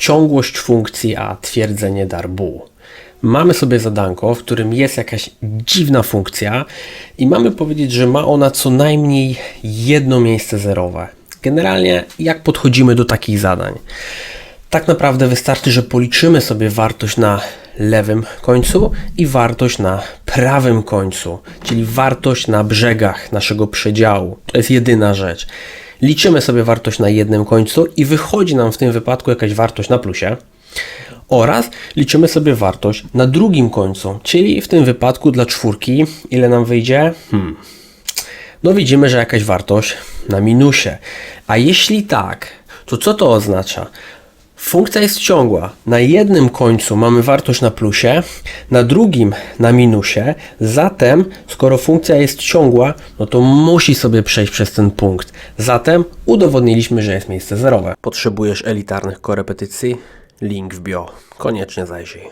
ciągłość funkcji, a twierdzenie darbu. Mamy sobie zadanko, w którym jest jakaś dziwna funkcja i mamy powiedzieć, że ma ona co najmniej jedno miejsce zerowe. Generalnie jak podchodzimy do takich zadań? Tak naprawdę wystarczy, że policzymy sobie wartość na lewym końcu i wartość na prawym końcu, czyli wartość na brzegach naszego przedziału. To jest jedyna rzecz. Liczymy sobie wartość na jednym końcu i wychodzi nam w tym wypadku jakaś wartość na plusie. Oraz liczymy sobie wartość na drugim końcu, czyli w tym wypadku dla czwórki, ile nam wyjdzie? Hmm. No widzimy, że jakaś wartość na minusie. A jeśli tak, to co to oznacza? Funkcja jest ciągła. Na jednym końcu mamy wartość na plusie, na drugim na minusie. Zatem, skoro funkcja jest ciągła, no to musi sobie przejść przez ten punkt. Zatem udowodniliśmy, że jest miejsce zerowe. Potrzebujesz elitarnych korepetycji? Link w bio. Koniecznie zajrzyj.